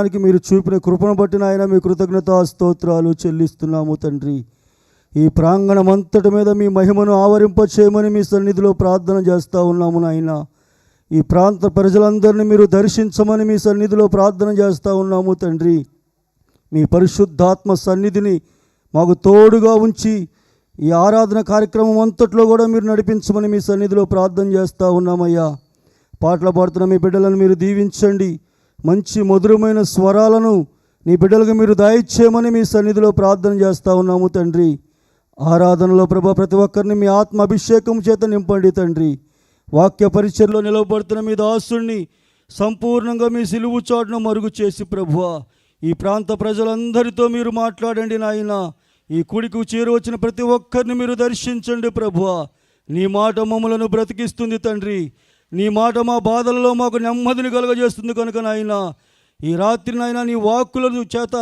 దానికి మీరు చూపిన కృపను బట్టి నాయన మీ కృతజ్ఞత స్తోత్రాలు చెల్లిస్తున్నాము తండ్రి. ఈ ప్రాంగణం అంతటి మీద మీ మహిమను ఆవరింపచేయమని మీ సన్నిధిలో ప్రార్థన చేస్తూ ఉన్నాము నాయన. ఈ ప్రాంత ప్రజలందరినీ మీరు దర్శించమని మీ సన్నిధిలో ప్రార్థన చేస్తూ ఉన్నాము తండ్రి. మీ పరిశుద్ధాత్మ సన్నిధిని మాకు తోడుగా ఉంచి ఈ ఆరాధన కార్యక్రమం అంతట్లో కూడా మీరు నడిపించమని మీ సన్నిధిలో ప్రార్థన చేస్తూ ఉన్నామయ్యా. పాటలు పాడుతున్న మీ బిడ్డలను మీరు దీవించండి. మంచి మధురమైన స్వరాలను నీ బిడ్డలకు మీరు దయచేయమని మీ సన్నిధిలో ప్రార్థన చేస్తూ ఉన్నాము తండ్రి. ఆరాధనలో ప్రభా ప్రతి ఒక్కరిని మీ ఆత్మ అభిషేకం చేత నింపండి తండ్రి. వాక్య పరిచయలో నిలవబడుతున్న మీ దాసుణ్ణి సంపూర్ణంగా మీ సిలువు చాటును మరుగు చేసి ప్రభువ ఈ ప్రాంత ప్రజలందరితో మీరు మాట్లాడండి నాయన. ఈ కుడికి చేరువచ్చిన ప్రతి ఒక్కరిని మీరు దర్శించండి ప్రభువ. నీ మాట మమ్మలను బ్రతికిస్తుంది తండ్రి. నీ మాట మా బాధలలో మాకు నెమ్మదిని కలుగజేస్తుంది కనుక నాయన ఈ రాత్రి నాయన నీ వాక్కులను చేత